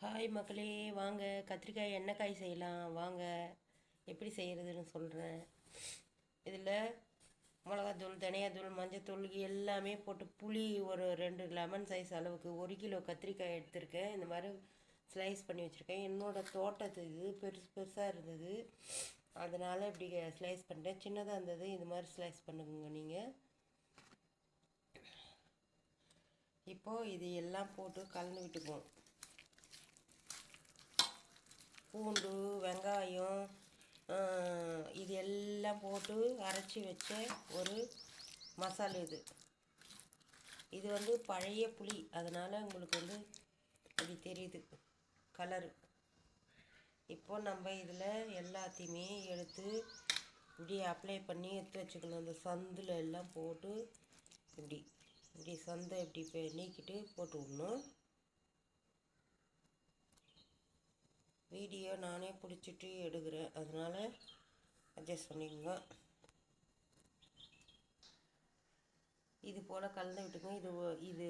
Hi மக்களே வாங்க. கத்திரிக்காய் எண்ணெய்க்காய் செய்யலாம். வாங்க. எப்படி செய்கிறதுன்னு சொல்கிறேன் இதில் மிளகாத்தூள் தனியாத்தூள் மஞ்சத்தூள் எல்லாமே போட்டு புளி ஒரு ரெண்டு லெமன் சைஸ் அளவுக்கு ஒரு கிலோ கத்திரிக்காய் எடுத்திருக்கேன். இந்த மாதிரி ஸ்லைஸ் பண்ணி வச்சுருக்கேன். என்னோடய தோட்டத்து இது பெருசு பெருசாக இருந்தது. அதனால் இப்படி ஸ்லைஸ் பண்ணிட்டேன். சின்னதாக இருந்தது. இது மாதிரி ஸ்லைஸ் பண்ணுங்க நீங்கள் இப்போது இது எல்லாம் போட்டு கலந்து விட்டுக்குவோம் பூண்டு வெங்காயம் இது எல்லாம் போட்டு அரைச்சி வச்ச ஒரு மசாலா இது. இது வந்து பழைய புளி. அதனால் உங்களுக்கு வந்து இப்படி தெரியுது கலரு. இப்போ நம்ம இதில் எல்லாத்தையுமே எடுத்து இப்படி அப்ளை பண்ணி எடுத்து வச்சுக்கணும். அந்த சந்தில் எல்லாம் போட்டு இப்படி இப்படி சந்தை இப்படி நீக்கிட்டு போட்டு விடணும். வீடியோ நானே பிடிச்சிட்டு எடுக்கிறேன். அதனால் அட்ஜஸ்ட் பண்ணிக்கோங்க. இது போல் கலந்து விட்டுங்க இது இது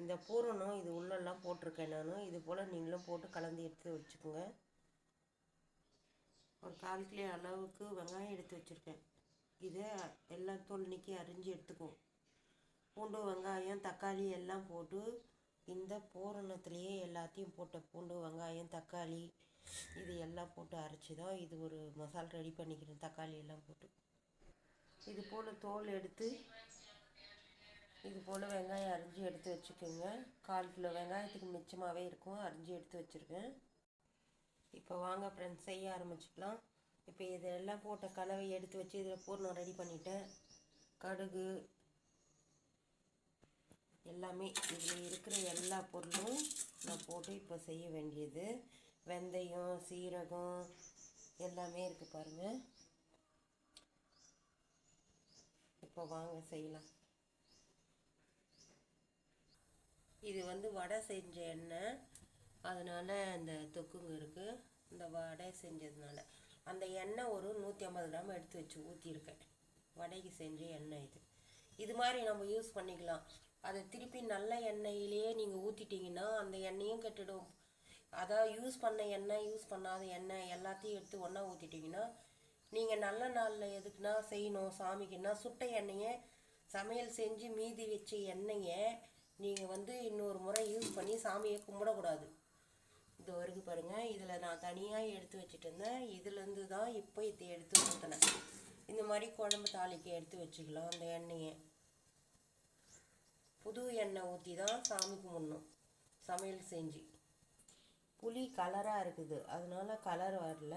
இந்த பூரணம் இது உள்ளெல்லாம் போட்டிருக்கேன் நான். இது போல் நீங்களும் போட்டு கலந்து எடுத்து வச்சுக்கோங்க. ஒரு கால் கிலோ அளவுக்கு வெங்காயம் எடுத்து வச்சுருக்கேன். இதை எல்லாம் தோல் நீக்கி அரிஞ்சு எடுத்துக்குவோம் பூண்டு வெங்காயம் தக்காளி எல்லாம் போட்டு இந்த பூரணத்துலேயே எல்லாத்தையும் போட்ட பூண்டு வெங்காயம் தக்காளி இது எல்லாம் போட்டு அரைச்சி தான் இது ஒரு மசாலா ரெடி பண்ணிக்கிறேன். தக்காளி எல்லாம் போட்டு. இது போல் தோல் எடுத்து இது போல் வெங்காயம் அரிஞ்சு எடுத்து வச்சுக்கோங்க. கால் கிலோ வெங்காயத்துக்கு மிச்சமாகவே இருக்கும். அரிஞ்சு எடுத்து வச்சுருக்கேன். இப்போ வாங்க ஃப்ரெண்ட்ஸ் செய்ய ஆரம்பிச்சுக்கலாம். இப்போ இதெல்லாம் போட்ட கலவை எடுத்து வச்சு இதில் பூர்ணம் ரெடி பண்ணிட்டேன். கடுகு எல்லாமே இதில் இருக்கிற எல்லா பொருளும் நான் போட்டு இப்போ செய்ய வேண்டியது. வெந்தயம் சீரகம் எல்லாமே இருக்குது பாருங்கள் இப்போ வாங்க செய்யலாம். இது வந்து வடை செஞ்ச எண்ணெய். அதனால் இந்த தொக்குங்க இருக்குது இந்த வடை செஞ்சதுனால. அந்த எண்ணெய் ஒரு நூற்றி ஐம்பது கிராம் எடுத்து வச்சு ஊற்றிருக்கேன் வடைக்கு செஞ்ச எண்ணெய் இது. இது மாதிரி நம்ம யூஸ் பண்ணிக்கலாம். அதை திருப்பி நல்ல எண்ணெயிலேயே நீங்கள் ஊற்றிட்டிங்கன்னா அந்த எண்ணெயும் கெட்டுடும். அதான் யூஸ் பண்ண எண்ணெய் யூஸ் பண்ணாத எண்ணெய் எல்லாத்தையும் எடுத்து ஒன்றா ஊற்றிட்டிங்கன்னா நீங்கள் நல்ல நாளில் எதுக்குன்னா செய்யணும் சாமிக்குன்னா சுட்ட எண்ணெயை சமையல் செஞ்சு மீதி வச்ச எண்ணெயை நீங்கள் வந்து இன்னொரு முறை யூஸ் பண்ணி சாமியை கும்பிடக்கூடாது. இது வருது பாருங்கள் இதில் நான் தனியாக எடுத்து வச்சுட்டு இருந்தேன் இதுலேருந்து தான் இப்போ இதை எடுத்து ஊற்றினேன் இந்த மாதிரி குழம்பு தாளிக்கு எடுத்து வச்சுக்கலாம் அந்த எண்ணெயை. புது எண்ணெய் ஊற்றி தான் சாமி கும்பிடணும். சமையல் செஞ்சு. புளி கலராக இருக்குது. அதனால கலர் வரல.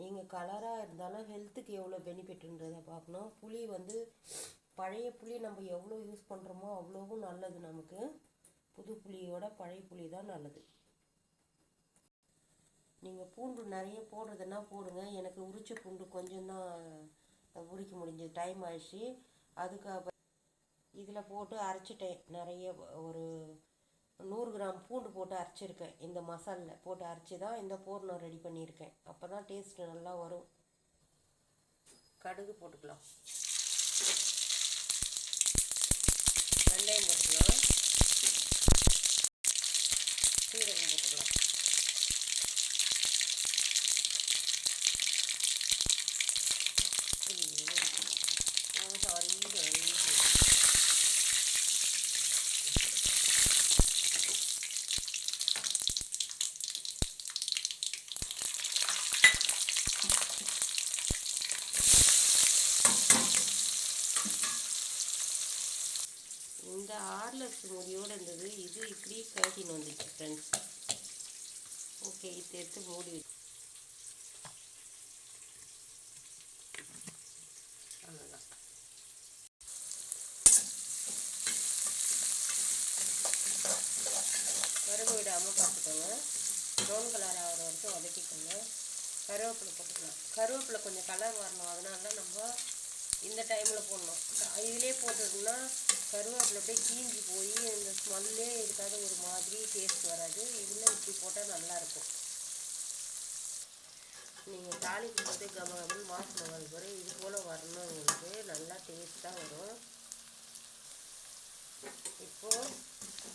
நீங்கள் கலராக இருந்தாலும் ஹெல்த்துக்கு எவ்வளோ பெனிஃபிட்ன்றதை பார்க்கணும். புளி வந்து பழைய புளி நம்ம எவ்வளோ யூஸ் பண்ணுறோமோ அவ்வளோவும் நல்லது நமக்கு. புது புளியோட பழைய புளி தான் நல்லது. நீங்கள் பூண்டு நிறைய போடுறதுன்னா போடுங்க. எனக்கு உரிச்ச பூண்டு கொஞ்சம் தான் உரிக்க முடிஞ்சது. டைம் ஆயிடுச்சு. அதுக்காக இதில் போட்டு அரைச்சிட்டேன். நிறைய ஒரு நூறு கிராம் பூண்டு போட்டு அரைச்சிருக்கேன். இந்த மசாலில் போட்டு அரைச்சி தான் இந்த பூர்ணம் ரெடி பண்ணியிருக்கேன். அப்போ தான் டேஸ்ட்டு நல்லா வரும். கடுகு போட்டுக்கலாம் வெங்காயம் போட்டுக்கலாம் சீரகம் போட்டுக்கலாம் இந்த ஆர்லக்ஸ் மூடியோடு இருந்தது. இது இப்படி கட்டின்னு வந்துச்சு ஃப்ரெண்ட்ஸ் ஓகே இது எடுத்து மூடி வச்சு. அவ்வளோதான் விடாமல் பார்த்துக்கோங்க. ப்ரௌன் கலர் ஆகிற வரைக்கும் வதக்கிக்கோங்க. கருவேப்பிலை போட்டுக்கலாம். கருவேப்பிலை கொஞ்சம் கலர் வரணும் அதனால நம்ம இந்த டைமில் போடணும். இதிலே போட்டதுன்னா கருவேப்பிலை அப்படியே கீஞ்சி போய் இந்த ஸ்மெல்லே இருக்காத ஒரு மாதிரி டேஸ்ட் வராது. இதில் இப்படி போட்டால் நல்லாயிருக்கும்? நீங்கள் தாளிக்கும் போது கம கமன் வாசனை இது போல் வரணும் உங்களுக்கு. நல்லா டேஸ்ட்டாக வரும். இப்போது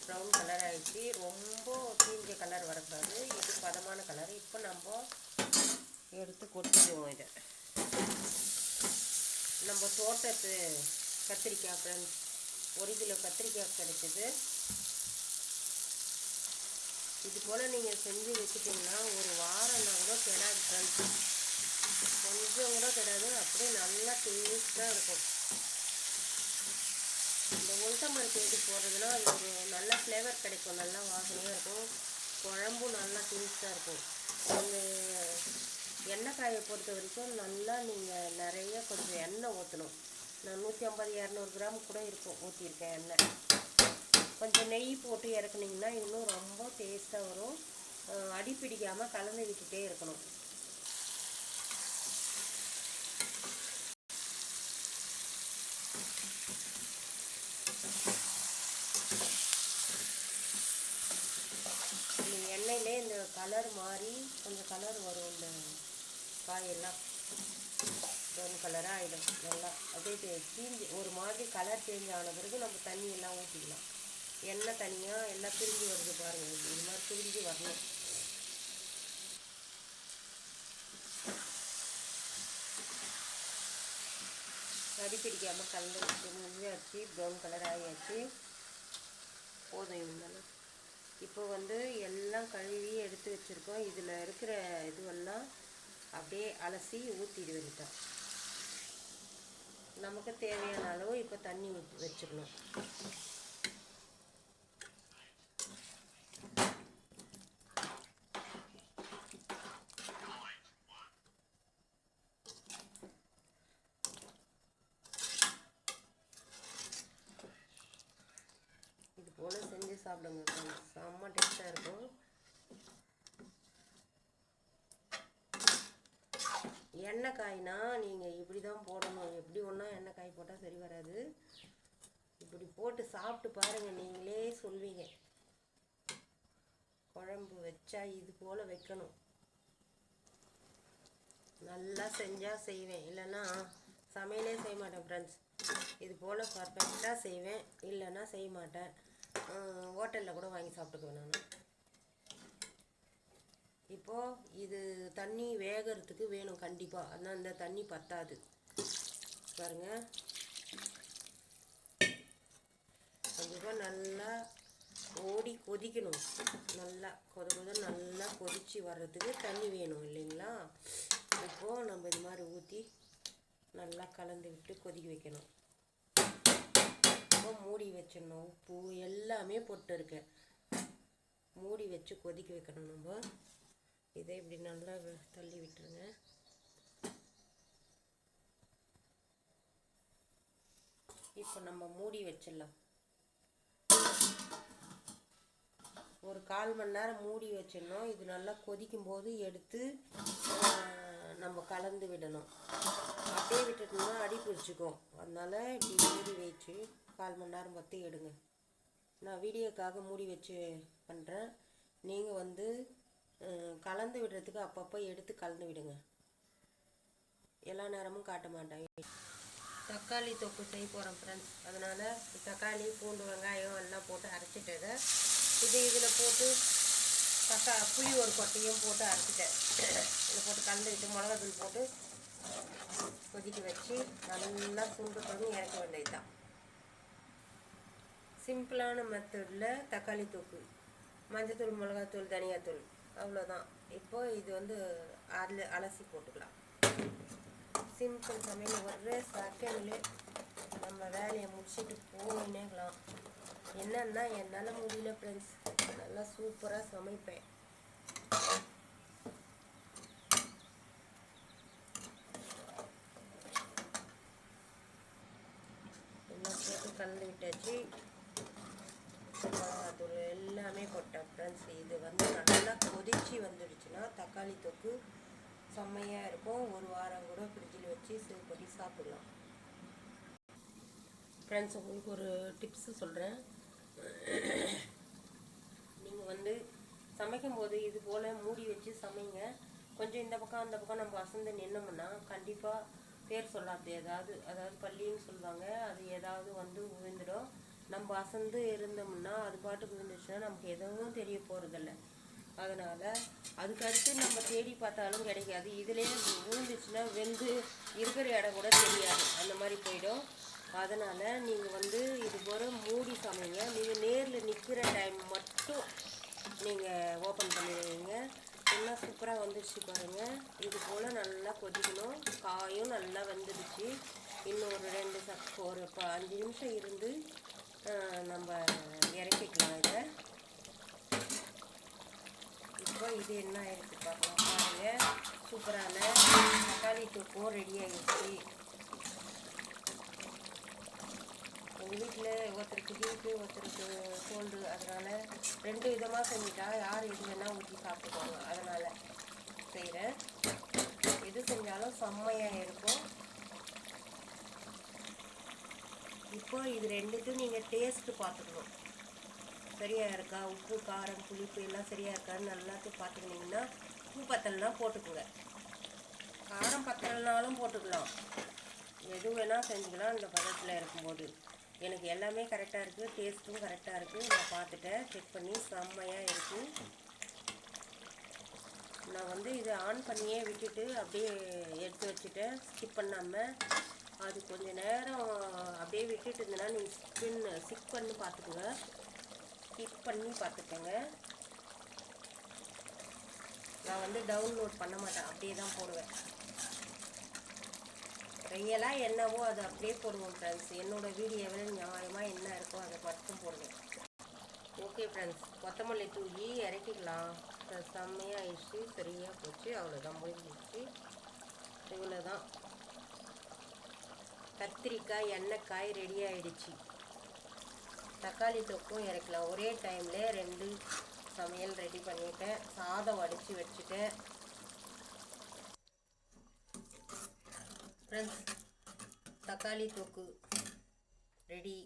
ப்ரௌன் கலர் ஆகிடுச்சு ரொம்ப தீஞ்ச கலர் வரக்கூடாது. எதுவும் பதமான கலர் இப்போ நம்ம எடுத்து கொட்டிடுவோம் இதை. நம்ம தோட்டத்து கத்திரிக்காய் ஃப்ரெண்ட்ஸ் ஒரு கிலோ கத்திரிக்காய் கிடைச்சிது இது போல் நீங்கள் செஞ்சு வச்சுட்டிங்கன்னா ஒரு வாரம்னா கூட கிடாது ஃப்ரெண்ட்ஸ் கொஞ்சம் கூட கிடாது அப்படியே நல்லா டேஸ்ட்டாக இருக்கும். இந்த உளுத்தம்பருப்பு எடுத்து போடுறதுனா அது ஒரு நல்ல ஃப்ளேவர் கிடைக்கும். நல்லா வாசனையாக இருக்கும். குழம்பும் நல்லா டேஸ்ட்டாக இருக்கும். நீங்கள் எண்ணெய் காயை பொறுத்த வரைக்கும் நல்லா நீங்கள் நிறைய கொஞ்சம் எண்ணெய் ஊற்றணும் நான் நூற்றி ஐம்பது இரநூறு கிராம் கூட இருக்கும் ஊற்றிருக்கேன் எண்ணெய். கொஞ்சம் நெய் போட்டு இறக்குனீங்கன்னா இன்னும் ரொம்ப டேஸ்ட்டாக வரும். அடிப்பிடிக்காமல் அடி பிடிக்காமல் கலந்து விட்டுட்டே இருக்கணும். எண்ணெயிலே இந்த கலர் மாறி கொஞ்சம் கலர் வரும் இந்த காயெல்லாம். ப்ரௌன் கலராக ஆகிடும் நல்லா அப்படியே தீஞ்சு ஒரு மாதிரி கலர் சேஞ்ச் ஆன பிறகு நம்ம தண்ணி எல்லாம் ஊற்றிக்கலாம் எண்ணெய் தனியாக எல்லாம் பிரிஞ்சு வருது பாருங்கள் இது மாதிரி பிரிஞ்சு வரணும். கடி பிடிக்காமல் கலந்து வச்சு முடிஞ்சாச்சு ப்ரௌன் கலர் ஆகியாச்சு போதும் இருந்தாலும் இப்போ வந்து எல்லாம் கழுவி எடுத்து வச்சுருக்கோம். இதில் இருக்கிற இதுவெல்லாம் அப்படியே அலசி ஊற்றிட வேண்டியதான் நமக்கு தேவையான அளவு இப்போ தண்ணி ஊற்றி வச்சுக்கணும் இது போல் செஞ்சு சாப்பிடுங்க friends. செம்ம டேஸ்ட்டாக இருக்கும் எண்ணெய் காய்னா நீங்கள் இப்படி தான் போடணும். எப்படி ஒன்றா எண்ணெய் காய் போட்டால் சரி வராது. இப்படி போட்டு சாப்பிட்டு பாருங்கள் நீங்களே சொல்வீங்க. குழம்பு வச்சா இது போல் வைக்கணும். நல்லா செஞ்சால் செய்வேன். இல்லைன்னா சமையலே செய்ய மாட்டேன் ஃப்ரெண்ட்ஸ் இது போல் பர்ஃபெக்டாக செய்வேன். இல்லைன்னா செய்ய மாட்டேன். ஹோட்டலில் கூட வாங்கி சாப்பிட்டுக்குவேன் நான். இப்போது இது தண்ணி வேகறதுக்கு வேணும் கண்டிப்பாக ஆனால் இந்த தண்ணி பத்தாது. பாருங்கள் கண்டிப்பாக நல்லா ஓடி கொதிக்கணும். நல்லா கொத கொத நல்லா கொதித்து வர்றதுக்கு தண்ணி வேணும் இல்லைங்களா? இப்போது நம்ம இது மாதிரி ஊற்றி நல்லா கலந்து விட்டு கொதிக்க வைக்கணும். இப்போ மூடி வச்சிடணும். உப்பு எல்லாமே போட்டு இருக்கேன் மூடி வச்சு கொதிக்க வைக்கணும் நம்ம. இதை இப்படி நல்லா தள்ளி விட்டுருங்க. இப்போ நம்ம மூடி வச்சிடலாம். ஒரு கால் மணி நேரம் மூடி வச்சிடணும். இது நல்லா கொதிக்கும் போது எடுத்து நம்ம கலந்து விடணும். அப்படியே விட்டுட்டோம்னா அடி பிடிச்சிக்கும். அதனால் இப்படி மூடி வச்சு கால் மணி நேரம் பற்றி எடுங்க. நான் வீடியோக்காக மூடி வச்சு பண்ணுறேன் நீங்கள் வந்து கலந்து விடுறதுக்கு அப்பப்போ எடுத்து கலந்து விடுங்க. எல்லா நேரமும் காட்ட மாட்டேன் தக்காளி தொக்கு செய்ய போகிறோம் ஃப்ரெண்ட்ஸ் அதனால் தக்காளி பூண்டு வெங்காயம் எல்லாம் போட்டு அரைச்சிட்டதை இது இதில் போட்டு தக்கா புளி ஒரு கொட்டையும் போட்டு அரைச்சிட்டேன். இதில் போட்டு கலந்துக்கிட்டு மிளகாத்தூள் போட்டு கொதிக்க வச்சு நல்லா சுண்டு பண்ணி இறக்க வேண்டியதுதான். சிம்பிளான மெத்தடில் தக்காளி தொக்கு. மஞ்சத்தூள் மிளகாத்தூள் தனியாத்தூள். அவ்வளோதான் இப்போ இது வந்து அல அலசி போட்டுக்கலாம். சிம்பிள் சமையல். ஒரே செகண்ட்லே நம்ம வேலையை முடிச்சுட்டு போயினேக்கலாம் என்னன்னா என்னால் முடியல ஃப்ரெண்ட்ஸ் நல்லா சூப்பராக சமைப்பேன். எல்லாம் போட்டு கலந்து விட்டாச்சு. மிளகாத்தூள் எல்லாமே போட்டேன் ஃப்ரெண்ட்ஸ் இது வந்து நல்லா கொதிச்சு வந்துடுச்சுன்னா தக்காளி தொக்கு செம்மையாக இருக்கும். ஒரு வாரம் கூட ஃப்ரிட்ஜில் வச்சு சேவ் பண்ணி சாப்பிடலாம். ஃப்ரெண்ட்ஸ் உங்களுக்கு ஒரு டிப்ஸு சொல்கிறேன் நீங்கள் வந்து சமைக்கும்போது இது போல் மூடி வச்சு சமைங்க. கொஞ்சம் இந்த பக்கம் அந்த பக்கம் நம்ம அசந்து நின்னோம்னா கண்டிப்பாக பேர் சொல்லாது. ஏதாவது அதாவது பள்ளின்னு சொல்லுவாங்க. அது ஏதாவது வந்து உழுந்துடும் நம்ம அசந்து இருந்தோம்னா அது பாட்டுக்கு விழுந்துச்சுன்னா நமக்கு எதுவும் தெரிய போகிறதில்ல அதனால் அதுக்கடுத்து நம்ம தேடி பார்த்தாலும் கிடைக்காது. இதுலேயே விழுந்துச்சுன்னா வெந்து இருக்கிற இடம் கூட தெரியாது. அந்த மாதிரி போயிடும். அதனால் நீங்கள் வந்து இது போல் மூடி சமைங்க. நீங்கள் நேரில் நிற்கிற டைம் மட்டும் நீங்கள் ஓப்பன் பண்ணிடுவீங்க. எல்லாம் சூப்பராக வந்துடுச்சு பாருங்கள் இது போல் நல்லா கொதிக்கணும். காயும் நல்லா வந்துடுச்சு. இன்னும் ஒரு ரெண்டு ச ஒரு அஞ்சு நிமிஷம் இருந்து நம்ம இறக்கிக்கலாம் இதை. இப்போ இது என்ன ஆயிருக்கு பார்க்கலாம். பாருங்க. சூப்பரான தக்காளி தொக்கும் ரெடி ஆகிடுச்சு எங்கள் வீட்டில் ஒருத்தருக்கு ஹீட்டு ஒருத்தருக்கு கோல்டு அதனால் ரெண்டு விதமாக செஞ்சுட்டா யார் எது வேணால் ஊற்றி சாப்பிட்டுக்கோங்க. அதனால் செய்கிறேன் எது செஞ்சாலும் செம்மையாக இருக்கும். இப்போ இது ரெண்டுத்தையும் நீங்கள் டேஸ்ட்டு பார்த்துக்கணும். சரியாக இருக்கா? உப்பு காரம் புளிப்பு எல்லாம் சரியாக இருக்கான்னு நல்லாத்தையும் பார்த்துக்கினீங்கன்னா உப்பு பத்தலைனா போட்டுக்கோங்க. காரம் பத்தலைனாலும் போட்டுக்கலாம். எது வேணால் செஞ்சுக்கலாம் இந்த பதத்தில் இருக்கும்போது. எனக்கு எல்லாமே கரெக்டாக இருக்குது டேஸ்ட்டும் கரெக்டாக இருக்குது நான் பார்த்துட்டேன். செக் பண்ணி செம்மையாக இருக்குது நான் வந்து இதை ஆன் பண்ணியே விட்டுட்டு அப்படியே எடுத்து வச்சுட்டேன். ஸ்கிப் பண்ணாமல் அது கொஞ்ச நேரம் அப்படியே விட்டுட்டு இருந்தேன்னா நீங்கள் ஸ்பின் சிக் பண்ணி பார்த்துக்குங்க. ஸ்டிக் பண்ணி பார்த்துக்கோங்க. நான் வந்து டவுன்லோட் பண்ண மாட்டேன். அப்படியே தான் போடுவேன். ரியலாக என்னவோ அது அப்படியே போடுவோம் ஃப்ரெண்ட்ஸ் என்னோட வீடியோவில் நியாயமாக என்ன இருக்கோ அதை மட்டும் போடுவேன். ஓகே ஃப்ரெண்ட்ஸ் கொத்தமல்லி தூக்கி இறக்கிக்கலாம் செம்மையாக ஆயிடுச்சு. சரியாக போச்சு. அவ்வளோதான் முடிஞ்சிடுச்சு. இவ்வளோ தான் கத்திரிக்காய் எண்ணெய்க்காய் ரெடி ஆயிடுச்சு. தக்காளி தொக்கும் இறக்கலாம். ஒரே டைமில் ரெண்டு சமையல் ரெடி பண்ணிட்டேன். சாதம் வடித்து வச்சுட்டேன். ஃப்ரெண்ட்ஸ் தக்காளி தொக்கு ரெடி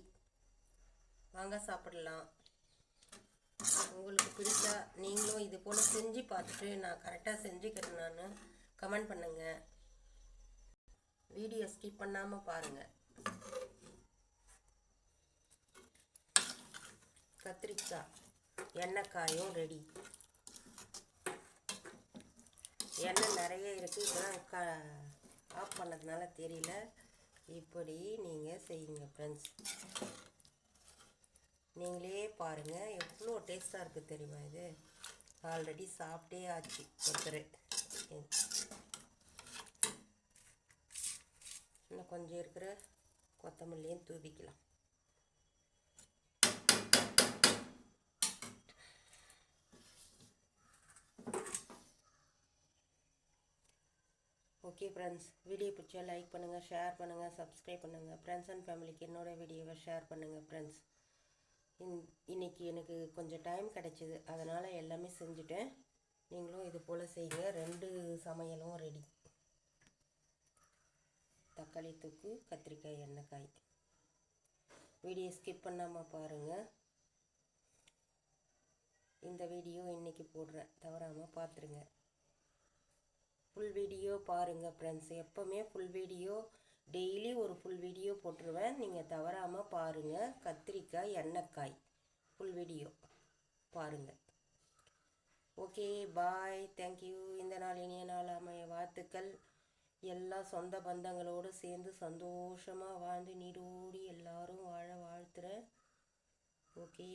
வாங்க சாப்பிடலாம். உங்களுக்கு பிடிச்சா நீங்களும் இது போல் செஞ்சு பார்த்துட்டு நான் கரெக்டாக செஞ்சுக்கிறேன் நான். கமெண்ட் பண்ணுங்கள் வீடியோ ஸ்கிப் பண்ணாமல் பாருங்கள் கத்திரிக்காய் எண்ணெய்க்காயும் ரெடி எண்ணெய் நிறைய இருக்குது இதெல்லாம் க ஆஃப் பண்ணதுனால தெரியல. இப்படி நீங்கள் செய்யுங்க ஃப்ரெண்ட்ஸ் நீங்களே பாருங்கள் எவ்வளோ டேஸ்ட்டாக இருக்குது தெரியுமா இது? ஆல்ரெடி சாப்பிட்டே ஆச்சு ஒருத்தர். இன்னும் கொஞ்சம் இருக்கிற கொத்தமல்லியும் தூவிக்கலாம். ஓகே ஃப்ரெண்ட்ஸ் வீடியோ பிடிச்சா லைக் பண்ணுங்கள் ஷேர் பண்ணுங்கள் சப்ஸ்கிரைப் பண்ணுங்கள் ஃப்ரெண்ட்ஸ் அண்ட் ஃபேமிலிக்கு என்னோட வீடியோவை ஷேர் பண்ணுங்கள் ஃப்ரெண்ட்ஸ் இன் இன்னைக்கு எனக்கு கொஞ்சம் டைம் கிடச்சிது. அதனால் எல்லாமே செஞ்சுட்டேன். நீங்களும் இது போல் செய்யுங்க ரெண்டு சமையலும் ரெடி தக்காளி தொக்கு கத்திரிக்காய் எண்ணெய்க்காய். வீடியோ ஸ்கிப் பண்ணாமல் பாருங்கள் இந்த வீடியோ இன்றைக்கி போடுறேன். தவறாமல் பார்த்துருங்க ஃபுல் வீடியோ பாருங்கள் ஃப்ரெண்ட்ஸ் எப்போவுமே ஃபுல் வீடியோ டெய்லி ஒரு ஃபுல் வீடியோ போட்டுருவேன். நீங்கள் தவறாமல் பாருங்கள் கத்திரிக்காய் எண்ணெய்க்காய். ஃபுல் வீடியோ பாருங்கள் ஓகே பாய் தேங்க்யூ இந்த நாள் இனிய நாள் அமைய வாழ்த்துக்கள். எல்லா சொந்த பந்தங்களோடு சேர்ந்து சந்தோஷமாக வாழ்ந்து நீடோடி எல்லாரும் வாழ வாழ்த்துறேன் ஓகே